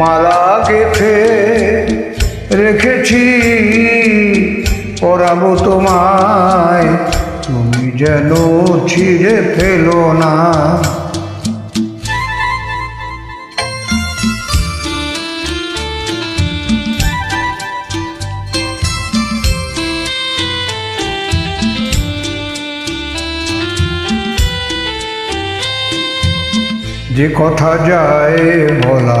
মালা গেথে রেখেছি পরাবো তোমায়। তুমি যেন ছিঁড়ে ফেলো না। যে কথা যায় বলা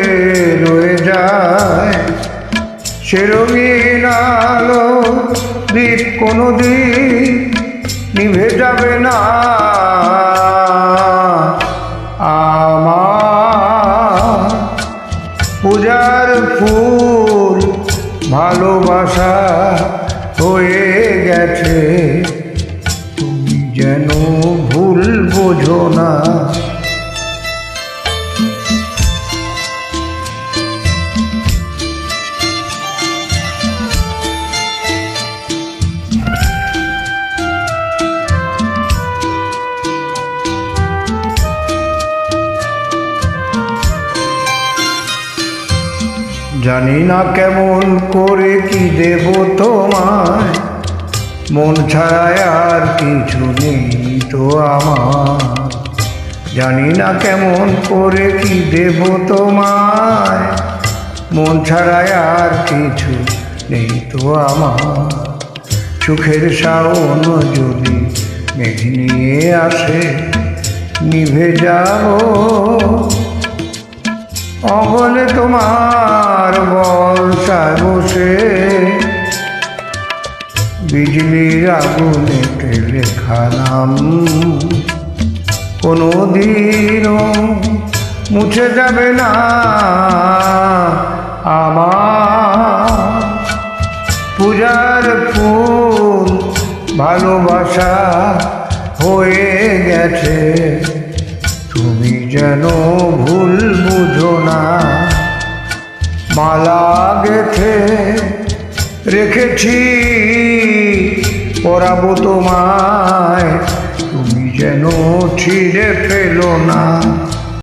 সে রঙিন আলো দ্বীপ কোনো দিন নিভে যাবে না। আমার পূজার ফুল ভালোবাসা হয়ে গেছে। জানি না কেমন করে কি দেব তোমায়। মন ছাড়ায় আর কিছু নেই তো আমার। জানি না কেমন করে কি দেব তোমায়। মন ছাড়ায় আর কিছু নেই তো আমার। সুখের শাওন যদি মেঘ নিয়ে আসে, নিভে যাব। অবলে তোমার বর্ষায় বসে, বিজলির আগুনে লেখা নাম কোনো দিনও মুছে যাবে না আমার পূজার ফুল, ভালোবাসা হয়ে গেছে। তুমি যেন ভুল রেখেছি পরাবো তোমায়। তুমি যেন ছিঁড়ে ফেলো না।